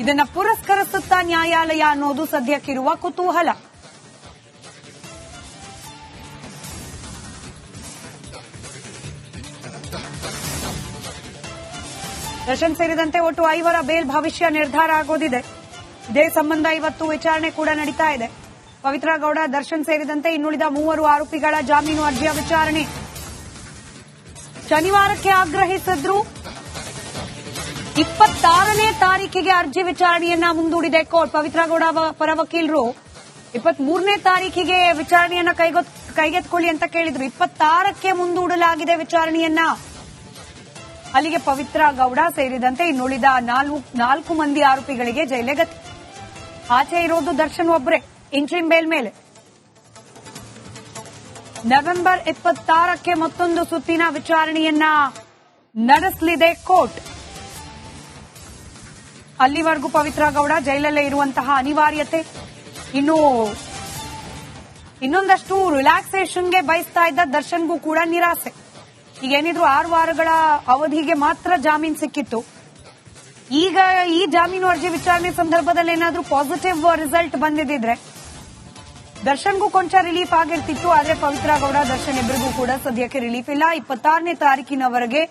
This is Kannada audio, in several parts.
ಇದನ್ನ ಪುರಸ್ಕರಿಸುತ್ತಾ ನ್ಯಾಯಾಲಯ ಅನ್ನೋದು ಸದ್ಯಕ್ಕಿರುವ ಕುತೂಹಲ. ದರ್ಶನ್ ಸೇರಿದಂತೆ ಒಟ್ಟು ಐವರ ಬೇಲ್ ಭವಿಷ್ಯ ನಿರ್ಧಾರ ಆಗೋದಿದೆ. ಇದೇ ಸಂಬಂಧ ಇವತ್ತು ವಿಚಾರಣೆ ಕೂಡ ನಡೀತಾ ಇದೆ. ಪವಿತ್ರ ಗೌಡ, ದರ್ಶನ್ ಸೇರಿದಂತೆ ಇನ್ನುಳಿದ ಮೂವರು ಆರೋಪಿಗಳ ಜಾಮೀನು ಅರ್ಜಿಯ ವಿಚಾರಣೆ. ಶನಿವಾರಕ್ಕೆ ಆಗ್ರಹಿಸಿದ್ರು ಇಪ್ಪತ್ತಾರನೇ ತಾರೀಕಿಗೆ ಅರ್ಜಿ ವಿಚಾರಣೆಯನ್ನ ಮುಂದೂಡಿದೆ ಕೋರ್ಟ್. ಪವಿತ್ರ ಗೌಡ ಪರ ವಕೀಲರು ಇಪ್ಪತ್ತ್ ಮೂರನೇ ತಾರೀಕಿಗೆ ವಿಚಾರಣೆಯನ್ನ ಕೈಗೊತ್- ಕೈಗೆತ್ಕೊಳ್ಳಿ ಅಂತ ಕೇಳಿದ್ರು. ಇಪ್ಪತ್ತಾರಕ್ಕೆ ಮುಂದೂಡಲಾಗಿದೆ ವಿಚಾರಣೆಯನ್ನ. ಅಲ್ಲಿಗೆ ಪವಿತ್ರ ಗೌಡ ಸೇರಿದಂತೆ ಇನ್ನುಳಿದ ನಾಲ್ಕು ಮಂದಿ ಆರೋಪಿಗಳಿಗೆ ಜೈಲೆ ಆಚೆ ಇರೋದು ದರ್ಶನ್ ಒಬ್ಬರೇ ಇಂಟ್ರಿಮ್ ಬೇಲ್ ಮೇಲೆ. ನವೆಂಬರ್ ಇಪ್ಪತ್ತಾರಕ್ಕೆ ಮತ್ತೊಂದು ಸುತ್ತಿನ ವಿಚಾರಣೆಯನ್ನ ನಡೆಸಲಿದೆ ಕೋರ್ಟ್. ಅಲ್ಲಿವರೆಗೂ ಪವಿತ್ರ ಗೌಡ ಜೈಲಲ್ಲೇ ಇರುವಂತಹ ಅನಿವಾರ್ಯತೆ. ಇನ್ನು ಇನ್ನೊಂದಷ್ಟು ರಿಲ್ಯಾಕ್ಸೇಷನ್ಗೆ ಬಯಸ್ತಾ ಇದ್ದ ದರ್ಶನ್ಗೂ ಕೂಡ ನಿರಾಸೆ. ಈಗ ಏನಿದ್ರು ಆರು ವಾರಗಳ ಅವಧಿಗೆ ಮಾತ್ರ ಜಾಮೀನು ಸಿಕ್ಕಿತ್ತು. ಈಗ ಈ ಜಾಮೀನು ಅರ್ಜಿ ವಿಚಾರಣೆ ಸಂದರ್ಭದಲ್ಲಿ ಏನಾದ್ರೂ ಪಾಸಿಟಿವ್ ರಿಸಲ್ಟ್ ಬಂದಿದ್ರೆ ದರ್ಶನ್ಗೂ ಕೊಂಚ ರಿಲೀಫ್ ಆಗಿರ್ತಿತ್ತು, ಆದ್ರೆ ಪವಿತ್ರ ಗೌಡ ದರ್ಶನ್ ಇಬ್ಬರಿಗೂ ಕೂಡ ಸದ್ಯಕ್ಕೆ ರಿಲೀಫ್ ಇಲ್ಲ. ಇಪ್ಪತ್ತಾರನೇ ತಾರೀಕಿನವರೆಗೆ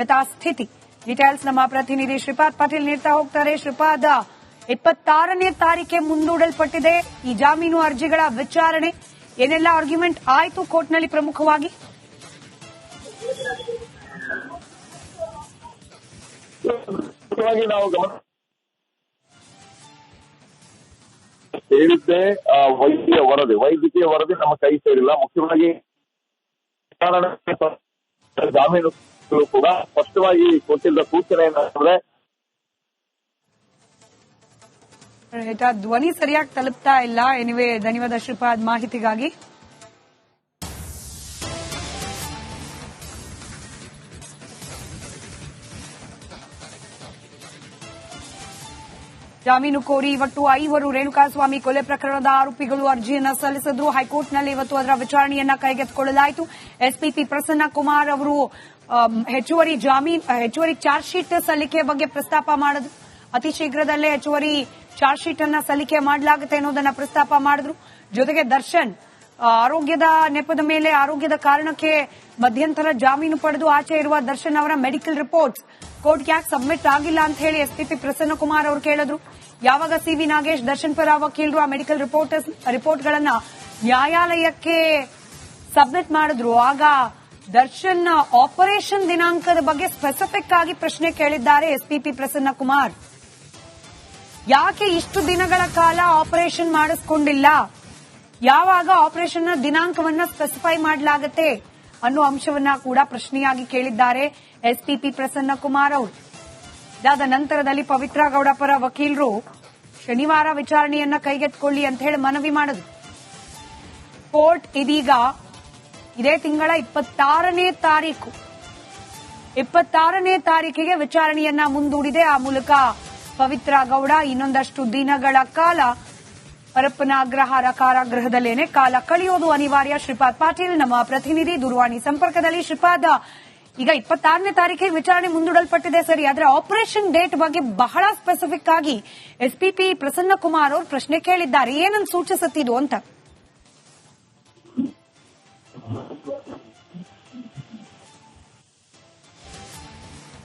ಯಥಾಸ್ಥಿತಿ. ಡೀಟೇಲ್ಸ್ ನಮ್ಮ ಪ್ರತಿನಿಧಿ ಶ್ರೀಪಾದ್ ಪಾಟೀಲ್ ನೀಡ್ತಾ ಹೋಗ್ತಾರೆ. ಶ್ರೀಪಾದ ಇಪ್ಪತ್ತಾರನೇ ತಾರೀಕೆ ಮುಂದೂಡಲ್ಪಟ್ಟಿದೆ. ಈ ಜಾಮೀನು ಅರ್ಜಿಗಳ ವಿಚಾರಣೆ ಏನೆಲ್ಲ ಆರ್ಗ್ಯುಮೆಂಟ್ ಆಯಿತು ಕೋರ್ಟ್ನಲ್ಲಿ ಪ್ರಮುಖವಾಗಿ? ಹೇಳಿದ್ದೆ ವೈದ್ಯ ವರದಿ. ವೈದ್ಯಕೀಯ ವರದಿ ನಮ್ಮ ಕೈ ಸೇರಿಲ್ಲ. ಮುಖ್ಯವಾಗಿ ಕಾರಣ ಜಾಮೀನು ಕೂಡ ಸ್ಪಷ್ಟವಾಗಿ ಕೊಟ್ಟಿದ್ದ ಸೂಚನೆ ಆಯ್ತಾ, ಧ್ವನಿ ಸರಿಯಾಗಿ ತಲುಪ್ತಾ ಇಲ್ಲ. ಎನಿವೆ ಧನ್ಯವಾದ ಶ್ರೀಪಾದ್ ಮಾಹಿತಿಗಾಗಿ. ಜಾಮೀನು ಕೋರಿ ಇವತ್ತು ಐವರು ರೇಣುಕಾಸ್ವಾಮಿ ಕೊಲೆ ಪ್ರಕರಣದ ಆರೋಪಿಗಳು ಅರ್ಜಿಯನ್ನು ಸಲ್ಲಿಸಿದ್ರು. ಹೈಕೋರ್ಟ್ನಲ್ಲಿ ಇವತ್ತು ಅದರ ವಿಚಾರಣೆಯನ್ನ ಕೈಗೆತ್ತಿಕೊಳ್ಳಲಾಯಿತು. ಎಸ್ಪಿಪಿ ಪ್ರಸನ್ನ ಕುಮಾರ್ ಅವರು ಹೆಚ್ಚುವರಿ ಜಾಮೀನ್, ಹೆಚ್ಚುವರಿ ಚಾರ್ಜ್ ಶೀಟ್ ಸಲ್ಲಿಕೆ ಬಗ್ಗೆ ಪ್ರಸ್ತಾಪ ಮಾಡಿದ್ರು. ಅತಿ ಶೀಘ್ರದಲ್ಲೇ ಹೆಚ್ಚುವರಿ ಚಾರ್ಜ್ ಶೀಟ್ ಅನ್ನ ಸಲ್ಲಿಕೆ ಮಾಡಲಾಗುತ್ತೆ ಅನ್ನೋದನ್ನ ಪ್ರಸ್ತಾಪ ಮಾಡಿದ್ರು. ಜೊತೆಗೆ ದರ್ಶನ್ ಆರೋಗ್ಯದ ನೆಪದ ಮೇಲೆ ಆರೋಗ್ಯದ ಕಾರಣಕ್ಕೆ ಮಧ್ಯಂತರ ಜಾಮೀನು ಪಡೆದು ಆಚೆ ಇರುವ ದರ್ಶನ್ ಅವರ ಮೆಡಿಕಲ್ ರಿಪೋರ್ಟ್ಸ್ ಕೋರ್ಟ್ಗೆ ಯಾಕೆ ಸಬ್ಮಿಟ್ ಆಗಿಲ್ಲ ಅಂತ ಹೇಳಿ ಎಸ್ಪಿಪಿ ಪ್ರಸನ್ನ ಕುಮಾರ್ ಅವರು ಕೇಳಿದ್ರು. ಯಾವಾಗ ಸಿವಿ ನಾಗೇಶ್, ದರ್ಶನ್ ಪರ ವಕೀಲರು, ಆ ಮೆಡಿಕಲ್ ರಿಪೋರ್ಟ್ ರಿಪೋರ್ಟ್ಗಳನ್ನ ನ್ಯಾಯಾಲಯಕ್ಕೆ ಸಬ್ಮಿಟ್ ಮಾಡಿದ್ರು. ಆಗ ದರ್ಶನ್ ಆಪರೇಷನ್ ದಿನಾಂಕದ ಬಗ್ಗೆ ಸ್ಪೆಸಿಫಿಕ್ ಆಗಿ ಪ್ರಶ್ನೆ ಕೇಳಿದ್ದಾರೆ ಎಸ್ಪಿಪಿ ಪ್ರಸನ್ನ ಕುಮಾರ್ ಯಾಕೆ ಇಷ್ಟು ದಿನಗಳ ಕಾಲ ಆಪರೇಷನ್ ಮಾಡಿಸ್ಕೊಂಡಿಲ್ಲ? ಯಾವಾಗ ಆಪರೇಷನ್ ದಿನಾಂಕವನ್ನ ಸ್ಪೆಸಿಫೈ ಮಾಡಲಾಗುತ್ತೆ ಅನ್ನೋ ಅಂಶವನ್ನ ಕೂಡ ಪ್ರಶ್ನೆಯಾಗಿ ಕೇಳಿದ್ದಾರೆ. ಎಸ್ಪಿಪಿ ಪ್ರಸನ್ನ ಕುಮಾರ್ ಅವರು. ಇದಾದ ನಂತರದಲ್ಲಿ ಪವಿತ್ರ ಗೌಡ ಪರ ವಕೀಲರು ಶನಿವಾರ ವಿಚಾರಣೆಯನ್ನ ಕೈಗೆತ್ತಿಕೊಳ್ಳಿ ಅಂತ ಹೇಳಿ ಮನವಿ ಮಾಡಿದ್ರು. ಕೋರ್ಟ್ ಇದೀಗ ಇದೇ ತಿಂಗಳ ಇಪ್ಪತ್ತಾರನೇ ತಾರೀಕು. ಇಪ್ಪತ್ತಾರನೇ ತಾರೀಕಿಗೆ ವಿಚಾರಣೆಯನ್ನ ಮುಂದೂಡಿದೆ. ಆ ಮೂಲಕ ಪವಿತ್ರ ಗೌಡ ಇನ್ನೊಂದಷ್ಟು ದಿನಗಳ ಕಾಲ ಪರಪ್ಪನ ಅಗ್ರಹಾರ ಕಾರಾಗೃಹದಲ್ಲೇನೆ ಕಾಲ ಕಳೆಯೋದು ಅನಿವಾರ್ಯ. ಶ್ರೀಪಾದ್ ಪಾಟೀಲ್ ನಮ್ಮ ಪ್ರತಿನಿಧಿ. ದೂರವಾಣಿ ಸಂಪರ್ಕದಲ್ಲಿ ಶ್ರೀಪಾದ್ ಈಗ ಇಪ್ಪತ್ತಾರನೇ ತಾರೀಕಿಗೆ ವಿಚಾರಣೆ ಮುಂದೂಡಲ್ಪಟ್ಟಿದೆ ಸರಿ. ಆದ್ರೆ ಆಪರೇಷನ್ ಡೇಟ್ ಬಗ್ಗೆ ಬಹಳ ಸ್ಪೆಸಿಫಿಕ್ ಆಗಿ ಎಸ್ಪಿಪಿ ಪ್ರಸನ್ನ ಕುಮಾರ್ ಅವರು ಪ್ರಶ್ನೆ ಕೇಳಿದ್ದಾರೆ. ಏನನ್ನು ಸೂಚಿಸುತ್ತಿದ್ದು ಅಂತ?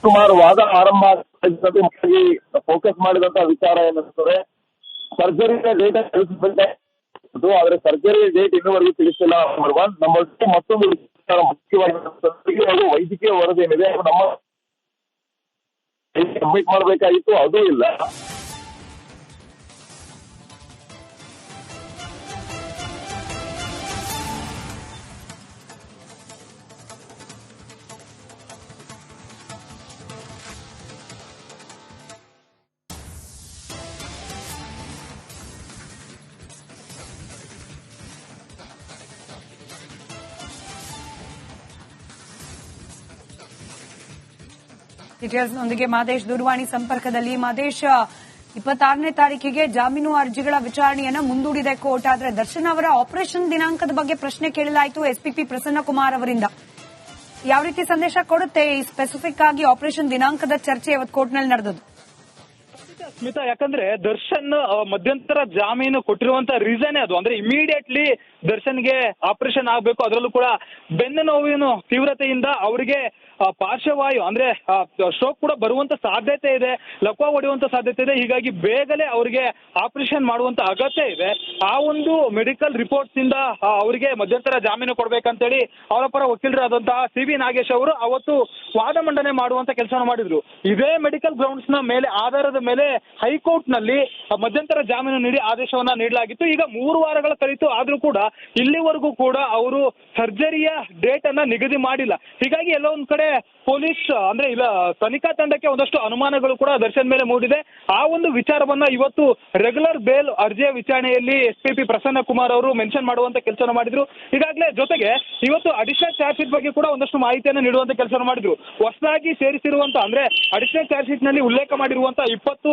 ಕುಮಾರ್ ವಾದ ಆರಂಭ ಫೋಕಸ್ ಮಾಡಿದಂತ ವಿಚಾರ ಏನಂತಂದ್ರೆ ಸರ್ಜರಿ ಡೇಟ್ ಆದ್ರೆ ಸರ್ಜರಿ ಡೇಟ್ ಇನ್ನೂವರೆಗೂ ತಿಳಿಸಿಲ್ಲ ನಂಬರ್ ಒನ್ ನಂಬರ್ ಟು ಮತ್ತೊಂದು ಮುಖ್ಯವಾಗಿ ವೈದ್ಯಕೀಯ ವರದಿ ಏನಿದೆ ನಮ್ಮ ಸಬ್ಮಿಟ್ ಮಾಡಬೇಕಾಗಿತ್ತು, ಅದು ಇಲ್ಲ. ಡೀಟೇಲ್ಸ್ನೊಂದಿಗೆ ಮಾದೇಶ್ ದೂರವಾಣಿ ಸಂಪರ್ಕದಲ್ಲಿ. ಮಾದೇಶ್, ಇಪ್ಪತ್ತಾರನೇ ತಾರೀಕಿಗೆ ಜಾಮೀನು ಅರ್ಜಿಗಳ ವಿಚಾರಣೆಯನ್ನು ಮುಂದೂಡಿದೆ ಕೋರ್ಟ್. ಆದರೆ ದರ್ಶನ್ ಅವರ ಆಪರೇಷನ್ ದಿನಾಂಕದ ಬಗ್ಗೆ ಪ್ರಶ್ನೆ ಕೇಳಲಾಯಿತು ಎಸ್ಪಿಪಿ ಪ್ರಸನ್ನ ಕುಮಾರ್ ಅವರಿಂದ. ಯಾವ ರೀತಿ ಸಂದೇಶ ಕೊಡುತ್ತೆ ಈ ಸ್ಪೆಸಿಫಿಕ್ ಆಗಿ ಆಪರೇಷನ್ ದಿನಾಂಕದ ಚರ್ಚೆ ಇವತ್ತು ಕೋರ್ಟ್ನಲ್ಲಿ ನಡೆದದ್ದು? ಸ್ಮಿತಾ, ಯಾಕಂದ್ರೆ ದರ್ಶನ್ ಮಧ್ಯಂತರ ಜಾಮೀನು ಕೊಟ್ಟಿರುವಂತ ರೀಸನ್ ಅದು. ಅಂದ್ರೆ ಇಮಿಡಿಯೇಟ್ಲಿ ದರ್ಶನ್ಗೆ ಆಪರೇಷನ್ ಆಗ್ಬೇಕು. ಅದರಲ್ಲೂ ಕೂಡ ಬೆನ್ನು ನೋವಿನ ತೀವ್ರತೆಯಿಂದ ಅವರಿಗೆ ಪಾರ್ಶ್ವವಾಯು, ಅಂದ್ರೆ ಸ್ಟ್ರೋಕ್ ಕೂಡ ಬರುವಂತ ಸಾಧ್ಯತೆ ಇದೆ. ಲಕ್ವ ಹೊಡೆಯುವಂತ ಸಾಧ್ಯತೆ ಇದೆ. ಹೀಗಾಗಿ ಬೇಗನೆ ಅವರಿಗೆ ಆಪರೇಷನ್ ಮಾಡುವಂತ ಅಗತ್ಯ ಇದೆ. ಆ ಒಂದು ಮೆಡಿಕಲ್ ರಿಪೋರ್ಟ್ಸ್ ಇಂದ ಅವರಿಗೆ ಮಧ್ಯಂತರ ಜಾಮೀನು ಕೊಡ್ಬೇಕಂತೇಳಿ ಅವರ ಪರ ವಕೀಲರಾದಂತಹ ಸಿ ವಿ ನಾಗೇಶ್ ಅವರು ಅವತ್ತು ವಾದ ಮಂಡನೆ ಮಾಡುವಂತ ಕೆಲಸ ಮಾಡಿದ್ರು. ಇದೇ ಮೆಡಿಕಲ್ ಗ್ರೌಂಡ್ಸ್ನ ಮೇಲೆ, ಆಧಾರದ ಮೇಲೆ ಹೈಕೋರ್ಟ್ನಲ್ಲಿ ಮಧ್ಯಂತರ ಜಾಮೀನು ನೀಡಿ ಆದೇಶವನ್ನ ನೀಡಲಾಗಿತ್ತು. ಈಗ ಮೂರು ವಾರಗಳ ಕಲಿತು ಆದ್ರೂ ಕೂಡ ಇಲ್ಲಿವರೆಗೂ ಕೂಡ ಅವರು ಸರ್ಜರಿಯ ಡೇಟ್ ಅನ್ನ ನಿಗದಿ ಮಾಡಿಲ್ಲ. ಹೀಗಾಗಿ ಎಲ್ಲ ಒಂದ್ ಕಡೆ ಪೊಲೀಸ್, ಅಂದ್ರೆ ಇಲ್ಲ, ತನಿಖಾ ತಂಡಕ್ಕೆ ಒಂದಷ್ಟು ಅನುಮಾನಗಳು ಕೂಡ ದರ್ಶನ್ ಮೇಲೆ ಮೂಡಿದೆ. ಆ ಒಂದು ವಿಚಾರವನ್ನ ಇವತ್ತು ರೆಗ್ಯುಲರ್ ಬೇಲ್ ಅರ್ಜಿಯ ವಿಚಾರಣೆಯಲ್ಲಿ ಎಸ್ ಪಿ ಪ್ರಸನ್ನ ಕುಮಾರ್ ಅವರು ಮೆನ್ಷನ್ ಮಾಡುವಂತ ಕೆಲಸವನ್ನು ಮಾಡಿದ್ರು. ಈಗಾಗಲೇ ಜೊತೆಗೆ ಇವತ್ತು ಅಡಿಷನಲ್ ಚಾರ್ಜ್ ಶೀಟ್ ಬಗ್ಗೆ ಕೂಡ ಒಂದಷ್ಟು ಮಾಹಿತಿಯನ್ನು ನೀಡುವಂತ ಕೆಲಸ ಮಾಡಿದ್ರು. ಹೊಸದಾಗಿ ಸೇರಿಸಿರುವಂತ, ಅಂದ್ರೆ ಅಡಿಷನಲ್ ಚಾರ್ಜ್ ಶೀಟ್ನಲ್ಲಿ ಉಲ್ಲೇಖ ಮಾಡಿರುವಂತ ಇಪ್ಪತ್ತು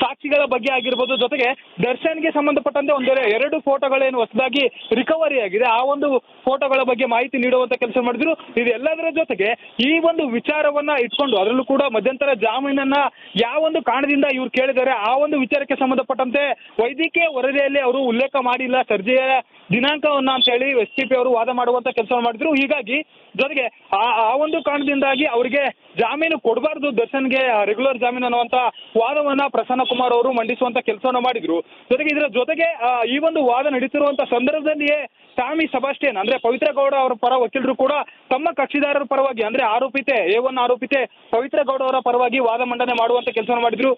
ಸಾಕ್ಷಿಗಳ ಬಗ್ಗೆ ಆಗಿರ್ಬೋದು, ಜೊತೆಗೆ ದರ್ಶನ್ಗೆ ಸಂಬಂಧಪಟ್ಟಂತೆ ಒಂದು ಎರಡು ಫೋಟೋಗಳೇನು ಹೊಸದಾಗಿ ರಿಕವರಿ ಆಗಿದೆ. ಆ ಒಂದು ಫೋಟೋಗಳ ಬಗ್ಗೆ ಮಾಹಿತಿ ನೀಡುವಂತ ಕೆಲಸ ಮಾಡಿದ್ರು. ಇದೆಲ್ಲದರ ಜೊತೆಗೆ ಈ ಒಂದು ವಿಚಾರವನ್ನ ಇಟ್ಕೊಂಡು ಅದರಲ್ಲೂ ಕೂಡ ಮಧ್ಯಂತರ ಜಾಮೀನನ್ನ ಯಾವ ಒಂದು ಕಾರಣದಿಂದ ಇವ್ರು ಕೇಳಿದ್ದಾರೆ, ಆ ಒಂದು ವಿಚಾರಕ್ಕೆ ಸಂಬಂಧಪಟ್ಟಂತೆ ವೈದ್ಯಕೀಯ ವರದಿಯಲ್ಲಿ ಅವರು ಉಲ್ಲೇಖ ಮಾಡಿಲ್ಲ. ಸರ್ಜೆಯ ದಿನಾಂಕವನ್ನ ಅಂತ ಹೇಳಿ ಎಸ್ ಟಿ ಪಿ ಅವರು ವಾದ ಮಾಡುವಂತ ಕೆಲಸ ಮಾಡಿದ್ರು. ಹೀಗಾಗಿ ಜೊತೆಗೆ ಆ ಒಂದು ಕಾರಣದಿಂದಾಗಿ ಅವರಿಗೆ ಜಾಮೀನು ಕೊಡಬಾರ್ದು ದರ್ಶನ್ಗೆ ರೆಗ್ಯುಲರ್ ಜಾಮೀನು ಅನ್ನುವಂತ ವಾದವನ್ನ ಪ್ರಸನ್ನ ಕುಮಾರ್ ಅವರು ಮಂಡಿಸುವಂತ ಕೆಲಸವನ್ನ ಮಾಡಿದ್ರು. ಜೊತೆಗೆ ಇದರ ಜೊತೆಗೆ ಈ ಒಂದು ವಾದ ನಡೀತಿರುವಂತ ಸಂದರ್ಭದಲ್ಲಿಯೇ ಟಾಮಿ ಸಬಾಸ್ಟಿಯನ್, ಅಂದ್ರೆ ಪವಿತ್ರ ಗೌಡ ಅವರ ಪರ ವಕೀಲರು ಕೂಡ ತಮ್ಮ ಕಕ್ಷಿದಾರರ ಪರವಾಗಿ, ಅಂದ್ರೆ ಆರೋಪಿತೆ, ಎ ಒನ್ ಆರೋಪಿತೆ ಪವಿತ್ರ ಅವರ ಪರವಾಗಿ ವಾದ ಮಂಡನೆ ಮಾಡುವಂತ ಕೆಲಸ ಮಾಡಿದ್ರು.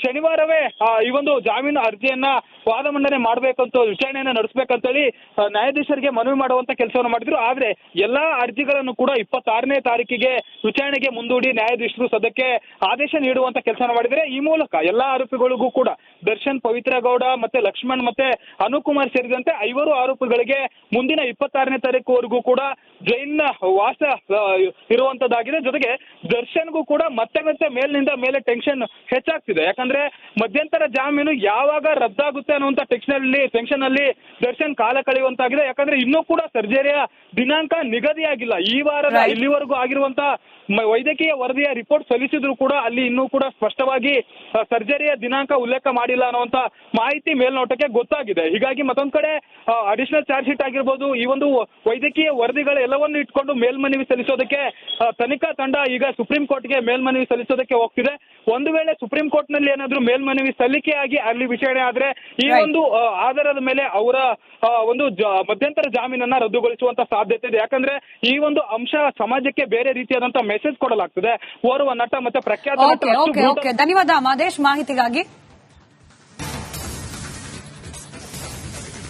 ಶನಿವಾರವೇ ಈ ಒಂದು ಜಾಮೀನು ಅರ್ಜಿಯನ್ನ ವಾದ ಮಂಡನೆ ಮಾಡಬೇಕಂತ ವಿಚಾರಣೆಯನ್ನ ನಡೆಸಬೇಕಂತೇಳಿ ಹೇಳಿ ನ್ಯಾಯಾಧೀಶರಿಗೆ ಮನವಿ ಮಾಡುವಂತ ಕೆಲಸವನ್ನು ಮಾಡಿದ್ರು. ಆದ್ರೆ ಎಲ್ಲಾ ಅರ್ಜಿಗಳನ್ನು ಕೂಡ ಇಪ್ಪತ್ತಾರನೇ ತಾರೀಕಿಗೆ ವಿಚಾರಣೆಗೆ ಮುಂದೂಡಿ ನ್ಯಾಯಾಧೀಶರು ಸದ್ಯಕ್ಕೆ ಆದೇಶ ನೀಡುವಂತ ಕೆಲಸ ಮಾಡಿದ್ರೆ ಈ ಮೂಲಕ ಎಲ್ಲಾ ಆರೋಪಿಗಳಿಗೂ ಕೂಡ ದರ್ಶನ್ ಪವಿತ್ರಗೌಡ ಮತ್ತೆ ಲಕ್ಷ್ಮಣ್ ಮತ್ತೆ ಅನುಕುಮಾರ್ ಸೇರಿದಂತೆ ಐವರು ಆರೋಪಿಗಳಿಗೆ ಮುಂದಿನ ಇಪ್ಪತ್ತಾರನೇ ತಾರೀಕುವರೆಗೂ ಕೂಡ ಜೈಲಿನ ವಾಸ ಇರುವಂತದ್ದಾಗಿದೆ. ಜೊತೆಗೆ ದರ್ಶನ್ಗೂ ಕೂಡ ಮತ್ತೆ ಮತ್ತೆ ಮೇಲಿನಿಂದ ಮೇಲೆ ಟೆನ್ಷನ್ ಹೆಚ್ಚಾಗ್ತಿದೆ. ಯಾಕಂದ್ರೆ ಮಧ್ಯಂತರ ಜಾಮೀನು ಯಾವಾಗ ರದ್ದಾಗುತ್ತೆ ಅನ್ನುವಂತ ಟೆನ್ಷನ್ ಅಲ್ಲಿ ಟೆನ್ಷನ್ ಅಲ್ಲಿ ದರ್ಶನ್ ಕಾಲ ಕಳೆಯುವಂತಾಗಿದೆ. ಯಾಕಂದ್ರೆ ಇನ್ನೂ ಕೂಡ ಸರ್ಜರಿಯ ದಿನಾಂಕ ನಿಗದಿಯಾಗಿಲ್ಲ. ಈ ವಾರದ. ಇಲ್ಲಿವರೆಗೂ ಆಗಿರುವಂತ ವೈದ್ಯಕೀಯ ವರದಿಯ ರಿಪೋರ್ಟ್ ಸಲ್ಲಿಸಿದ್ರು ಕೂಡ ಅಲ್ಲಿ ಇನ್ನೂ ಕೂಡ ಸ್ಪಷ್ಟವಾಗಿ ಸರ್ಜರಿಯ ದಿನಾಂಕ ಉಲ್ಲೇಖ ಮಾಡಿಲ್ಲ ಅನ್ನುವಂತ ಮಾಹಿತಿ ಮೇಲ್ನೋಟಕ್ಕೆ ಗೊತ್ತಾಗಿದೆ. ಹೀಗಾಗಿ ಮತ್ತೊಂದ್ ಕಡೆ ಅಡಿಷನಲ್ ಚಾರ್ಜ್ ಶೀಟ್ ಆಗಿರ್ಬೋದು ಈ ಒಂದು ವೈದ್ಯಕೀಯ ವರದಿಗಳ ಎಲ್ಲವನ್ನು ಇಟ್ಕೊಂಡು ಮೇಲ್ಮನವಿ ಸಲ್ಲಿಸೋದಕ್ಕೆ ತನಿಖಾ ತಂಡ ಈಗ ಸುಪ್ರೀಂ ಕೋರ್ಟ್ಗೆ ಮೇಲ್ಮನವಿ ಸಲ್ಲಿಸೋದಕ್ಕೆ ಹೋಗ್ತಿದೆ. ಒಂದು ವೇಳೆ ಸುಪ್ರೀಂ ಕೋರ್ಟ್ನಲ್ಲಿ ಏನಾದ್ರೂ ಮೇಲ್ಮನವಿ ಸಲ್ಲಿಕೆಯಾಗಿ ಅಲ್ಲಿ ವಿಚಾರಣೆ ಆದ್ರೆ ಈ ಒಂದು ಆಧಾರದ ಮೇಲೆ ಅವರ ಒಂದು ಮಧ್ಯಂತರ ಜಾಮೀನನ್ನ ರದ್ದುಗೊಳಿಸುವಂತ ಸಾಧ್ಯತೆ ಇದೆ. ಯಾಕಂದ್ರೆ ಈ ಒಂದು ಅಂಶ ಸಮಾಜಕ್ಕೆ ಬೇರೆ ರೀತಿಯಾದಂತಹ ಮೆಸೇಜ್ ಕೊಡಲಾಗ್ತದೆ. ಓರ್ವ ನಟ ಮತ್ತೆ ಪ್ರಖ್ಯಾತ ಧನ್ಯವಾದ ಮಾದೇಶ್. ಮಾಹಿತಿಗಾಗಿ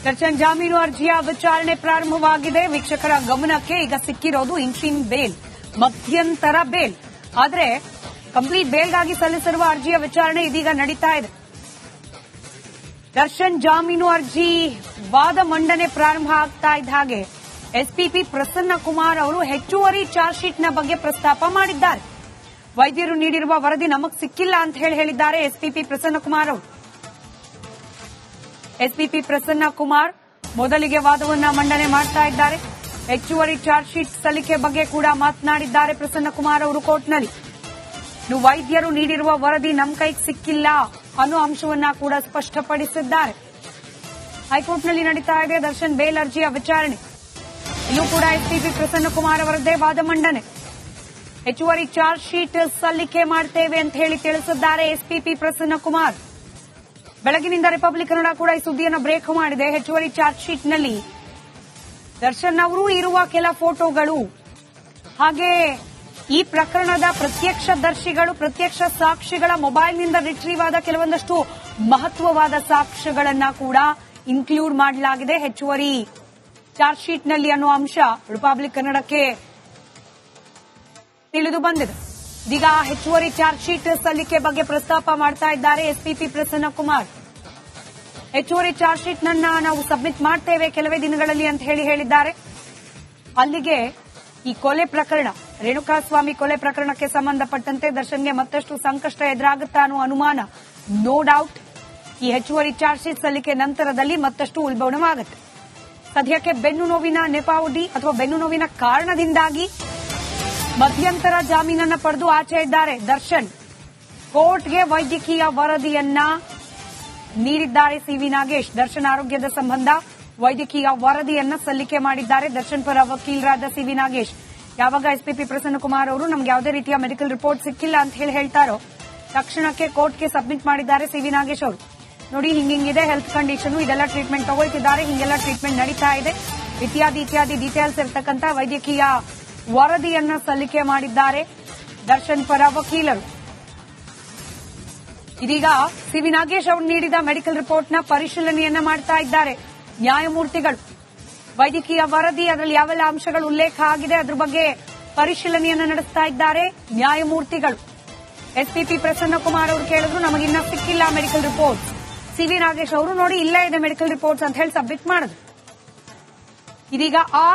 ದರ್ಶನ್ ಜಾಮೀನು ಅರ್ಜಿಯ ವಿಚಾರಣೆ ಪ್ರಾರಂಭವಾಗಿದೆ. ವೀಕ್ಷಕರ ಗಮನಕ್ಕೆ ಈಗ ಸಿಕ್ಕಿರೋದು ಇಂಟ್ರೀಮ್ ಬೇಲ್ ಮಧ್ಯಂತರ ಬೇಲ್ ಆದರೆ ಕಂಪ್ಲೀಟ್ ಬೇಲ್ಗಾಗಿ ಸಲ್ಲಿಸಿರುವ ಅರ್ಜಿಯ ವಿಚಾರಣೆ ಇದೀಗ ನಡೀತಾ ಇದೆ. ದರ್ಶನ್ ಜಾಮೀನು ಅರ್ಜಿ ವಾದ ಮಂಡನೆ ಪ್ರಾರಂಭ ಆಗ್ತಾ ಇದ್ದ ಹಾಗೆ ಎಸ್ಪಿಪಿ ಪ್ರಸನ್ನ ಕುಮಾರ್ ಅವರು ಹೆಚ್ಚುವರಿ ಚಾರ್ಜ್ ಶೀಟ್ನ ಬಗ್ಗೆ ಪ್ರಸ್ತಾಪ ಮಾಡಿದ್ದಾರೆ. ವೈದ್ಯರು ನೀಡಿರುವ ವರದಿ ನಮಗೆ ಸಿಕ್ಕಿಲ್ಲ ಅಂತ ಹೇಳಿ ಹೇಳಿದ್ದಾರೆ ಎಸ್ಪಿಪಿ ಪ್ರಸನ್ನ ಕುಮಾರ್ ಅವರು. ಎಸ್ಪಿಪಿ ಪ್ರಸನ್ನ ಕುಮಾರ್ ಮೊದಲಿಗೆ ವಾದವನ್ನ ಮಂಡನೆ ಮಾಡ್ತಾ ಇದ್ದಾರೆ. ಹೆಚ್ಚುವರಿ ಚಾರ್ಜ್ ಶೀಟ್ ಸಲ್ಲಿಕೆ ಬಗ್ಗೆ ಕೂಡ ಮಾತನಾಡಿದ್ದಾರೆ ಪ್ರಸನ್ನ ಕುಮಾರ್ ಅವರು ಕೋರ್ಟ್ನಲ್ಲಿ. ಇನ್ನು ವೈದ್ಯರು ನೀಡಿರುವ ವರದಿ ನಮ್ಮ ಕೈಗೆ ಸಿಕ್ಕಿಲ್ಲ ಅನ್ನೋ ಅಂಶವನ್ನ ಕೂಡ ಸ್ಪಷ್ಟಪಡಿಸಿದ್ದಾರೆ. ಹೈಕೋರ್ಟ್ನಲ್ಲಿ ನಡೀತಾ ಇದೆ ದರ್ಶನ್ ಬೇಲ್ ಅರ್ಜಿಯ ವಿಚಾರಣೆ. ಇಲ್ಲೂ ಕೂಡ ಎಸ್ಪಿಪಿ ಪ್ರಸನ್ನ ಕುಮಾರ್ ಅವರದ್ದೇ ವಾದ ಮಂಡನೆ. ಹೆಚ್ಚುವರಿ ಚಾರ್ಜ್ ಶೀಟ್ ಸಲ್ಲಿಕೆ ಮಾಡ್ತೇವೆ ಅಂತ ಹೇಳಿ ತಿಳಿಸಿದ್ದಾರೆ ಎಸ್ಪಿಪಿ ಪ್ರಸನ್ನ ಕುಮಾರ್. ಬೆಳಗಿನಿಂದ ರಿಪಬ್ಲಿಕ್ ಕನ್ನಡ ಕೂಡ ಈ ಸುದ್ದಿಯನ್ನು ಬ್ರೇಕ್ ಮಾಡಿದೆ. ಹೆಚ್ಚುವರಿ ಚಾರ್ಜ್ ಶೀಟ್ನಲ್ಲಿ ದರ್ಶನ್ ಅವರು ಇರುವ ಕೆಲ ಫೋಟೋಗಳು. ಹಾಗೆ ಈ ಪ್ರಕರಣದ ಪ್ರತ್ಯಕ್ಷದರ್ಶಿಗಳು ಪ್ರತ್ಯಕ್ಷ ಸಾಕ್ಷಿಗಳ ಮೊಬೈಲ್ನಿಂದ ರಿಟ್ರೀವ್ ಆದ ಕೆಲವೊಂದಷ್ಟು ಮಹತ್ವವಾದ ಸಾಕ್ಷ್ಯಗಳನ್ನ ಕೂಡ ಇನ್ಕ್ಲೂಡ್ ಮಾಡಲಾಗಿದೆ. ಹೆಚ್ಚುವರಿ ಚಾರ್ಜ್ ಶೀಟ್ನಲ್ಲಿ ಅನ್ನೋ ಅಂಶ ರಿಪಬ್ಲಿಕ್ ಕನ್ನಡಕ್ಕೆ ತಿಳಿದು ಬಂದಿದೆ. ಇದೀಗ ಹೆಚ್ಚುವರಿ ಚಾರ್ಜ್ ಶೀಟ್ ಸಲ್ಲಿಕೆ ಬಗ್ಗೆ ಪ್ರಸ್ತಾಪ ಮಾಡ್ತಾ ಇದ್ದಾರೆ ಎಸ್ಪಿಪಿ ಪ್ರಸನ್ನ ಕುಮಾರ್. ಹೆಚ್ಚುವರಿ ಚಾರ್ಜ್ ಶೀಟ್ ನನ್ನ ನಾವು ಸಬ್ಮಿಟ್ ಮಾಡ್ತೇವೆ ಕೆಲವೇ ದಿನಗಳಲ್ಲಿ ಅಂತ ಹೇಳಿ ಹೇಳಿದ್ದಾರೆ. ಅಲ್ಲಿಗೆ ಈ ಕೊಲೆ ಪ್ರಕರಣ, ರೇಣುಕಾಸ್ವಾಮಿ ಕೊಲೆ ಪ್ರಕರಣಕ್ಕೆ ಸಂಬಂಧಪಟ್ಟಂತೆ ದರ್ಶನ್ಗೆ ಮತ್ತಷ್ಟು ಸಂಕಷ್ಟ ಎದುರಾಗುತ್ತಾ ಅನ್ನೋ ಅನುಮಾನ ನೋ ಡೌಟ್ ಈ ಹೆಚ್ಚುವರಿ ಚಾರ್ಜ್ ಶೀಟ್ ಸಲ್ಲಿಕೆ ನಂತರದಲ್ಲಿ ಮತ್ತಷ್ಟು ಉಲ್ಬಣವಾಗುತ್ತೆ. ಸದ್ಯಕ್ಕೆ ಬೆನ್ನು ನೋವಿನ ನೆಪಾವಧಿ ಅಥವಾ ಬೆನ್ನು ನೋವಿನ ಕಾರಣದಿಂದಾಗಿ ಮಧ್ಯಂತರ ಜಾಮೀನನ್ನು ಪಡೆದು ಆಚೆ ಇದ್ದಾರೆ. ದರ್ಶನ್, ಕೋರ್ಟ್ಗೆ ವೈದ್ಯಕೀಯ ವರದಿಯನ್ನ ನೀಡಿದ್ದಾರೆ ಸಿವಿ ನಾಗೇಶ್. ದರ್ಶನ್ ಆರೋಗ್ಯದ ಸಂಬಂಧ ವೈದ್ಯಕೀಯ ವರದಿಯನ್ನ ಸಲ್ಲಿಕೆ ಮಾಡಿದ್ದಾರೆ. ದರ್ಶನ್ ಪರ ವಕೀಲರಾದ ಸಿವಿ ನಾಗೇಶ್. ಯಾವಾಗ ಎಸ್ಪಿಪಿ ಪ್ರಸನ್ನಕುಮಾರ್ ಅವರು ನಮ್ಗೆ ಯಾವುದೇ ರೀತಿಯ ಮೆಡಿಕಲ್ ರಿಪೋರ್ಟ್ ಸಿಕ್ಕಿಲ್ಲ ಅಂತ ಹೇಳಿ ಹೇಳ್ತಾರೋ, ತಕ್ಷಣಕ್ಕೆ ಕೋರ್ಟ್ಗೆ ಸಬ್ಮಿಟ್ ಮಾಡಿದ್ದಾರೆ ಸಿವಿ ನಾಗೇಶ್ ಅವರು. ನೋಡಿ, ಹಿಂಗಿಂಗಿದೆ ಹೆಲ್ತ್ ಕಂಡೀಷನ್, ಇದೆಲ್ಲ ಟ್ರೀಟ್ಮೆಂಟ್ ತಗೊಳ್ತಿದ್ದಾರೆ, ಹಿಂಗೆಲ್ಲ ಟ್ರೀಟ್ಮೆಂಟ್ ನಡೀತಾ ಇದೆ. ಇತ್ಯಾದಿ ಇತ್ಯಾದಿ ಡೀಟೇಲ್ಸ್ ಇರತಕ್ಕಂತ ವೈದ್ಯಕೀಯ ವರದಿಯನ್ನ ಸಲ್ಲಿಕೆ ಮಾಡಿದ್ದಾರೆ ದರ್ಶನ್ ಪರ ವಕೀಲರು. ಇದೀಗ ಸಿವಿ ನಾಗೇಶ್ ಅವರು ನೀಡಿದ ಮೆಡಿಕಲ್ ರಿಪೋರ್ಟ್ನ ಪರಿಶೀಲನೆಯನ್ನ ಮಾಡ್ತಾ ಇದ್ದಾರೆ ನ್ಯಾಯಮೂರ್ತಿಗಳು. ವೈದ್ಯಕೀಯ ವರದಿ, ಅದರಲ್ಲಿ ಯಾವೆಲ್ಲ ಅಂಶಗಳು ಉಲ್ಲೇಖ ಆಗಿದೆ ಅದ್ರ ಬಗ್ಗೆ ಪರಿಶೀಲನೆಯನ್ನ ನಡೆಸ್ತಾ ಇದ್ದಾರೆ ನ್ಯಾಯಮೂರ್ತಿಗಳು. ಎಸ್ಪಿಪಿ ಪ್ರಸನ್ನಕುಮಾರ್ ಅವರು ಕೇಳಿದ್ರು, ನಮಗಿನ್ನ ಸಿಕ್ಕಿಲ್ಲ ಮೆಡಿಕಲ್ ರಿಪೋರ್ಟ್ ಸಿವಿ ನಾಗೇಶ್ ಅವರು ನೋಡಿ ಇಲ್ಲ ಇದೆ ಮೆಡಿಕಲ್ ರಿಪೋರ್ಟ್ಸ್ ಅಂತ ಹೇಳಿ ಸಬ್ಮಿಟ್ ಮಾಡಿದ್ರು. ಇದೀಗ ಆ